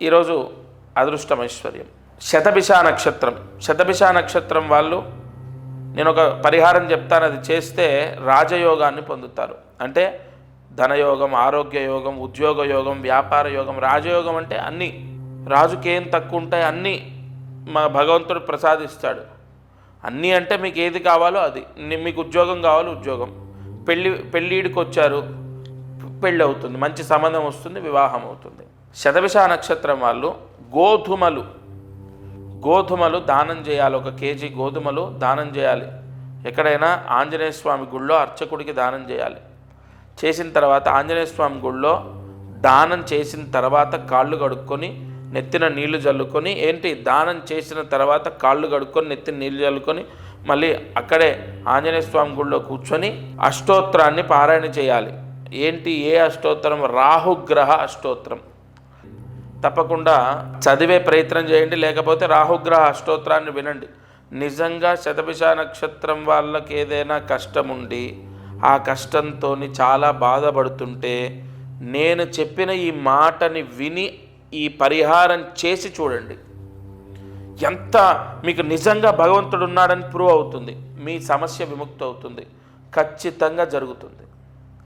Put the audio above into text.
ఈరోజు అదృష్టం ఐశ్వర్యం. శతభిష నక్షత్రం. శతభిష నక్షత్రం వాళ్ళు నేను ఒక పరిహారం చెప్తాను అది చేస్తే రాజయోగాన్ని పొందుతారు. అంటే ధనయోగం ఆరోగ్య యోగం ఉద్యోగ యోగం వ్యాపార యోగం రాజయోగం అంటే అన్నీ. రాజుకి ఏం తక్కువ ఉంటాయి అన్నీ మా భగవంతుడు ప్రసాదిస్తాడు. అన్నీ అంటే మీకు ఏది కావాలో అది. మీకు ఉద్యోగం కావాలో ఉద్యోగం. పెళ్ళి పెళ్ళిడికి వచ్చారు పెళ్ళి అవుతుంది మంచి సంబంధం వస్తుంది వివాహం అవుతుంది. శతభిష నక్షత్రం వాళ్ళు గోధుమలు. గోధుమలు దానం చేయాలి. ఒక కేజీ గోధుమలు దానం చేయాలి. ఎక్కడైనా ఆంజనేయ స్వామి గుళ్ళో అర్చకుడికి దానం చేయాలి. చేసిన తర్వాత ఆంజనేయ స్వామి గుళ్ళో దానం చేసిన తర్వాత కాళ్ళు కడుక్కొని నెత్తిన నీళ్ళు చల్లుకొని ఏంటి? దానం చేసిన తర్వాత కాళ్ళు కడుక్కొని నెత్తిన నీళ్ళు చల్లుకొని మళ్ళీ అక్కడే ఆంజనేయ స్వామి గుళ్ళో కూర్చొని అష్టోత్తరాన్ని పారాయణ చేయాలి. ఏంటి? ఏ అష్టోత్తరం? రాహుగ్రహ అష్టోత్తరం. తప్పకుండా చదివే ప్రయత్నం చేయండి లేకపోతే రాహుగ్రహ అష్టోత్తరాన్ని వినండి. నిజంగా శతభిష నక్షత్రం వాళ్ళకి ఏదైనా కష్టం ఉండి ఆ కష్టంతో చాలా బాధపడుతుంటే నేను చెప్పిన ఈ మాటని విని ఈ పరిహారం చేసి చూడండి. ఎంత మీకు నిజంగా భగవంతుడు ఉన్నాడని ప్రూవ్ అవుతుంది. మీ సమస్య విముక్తి అవుతుంది ఖచ్చితంగా జరుగుతుంది.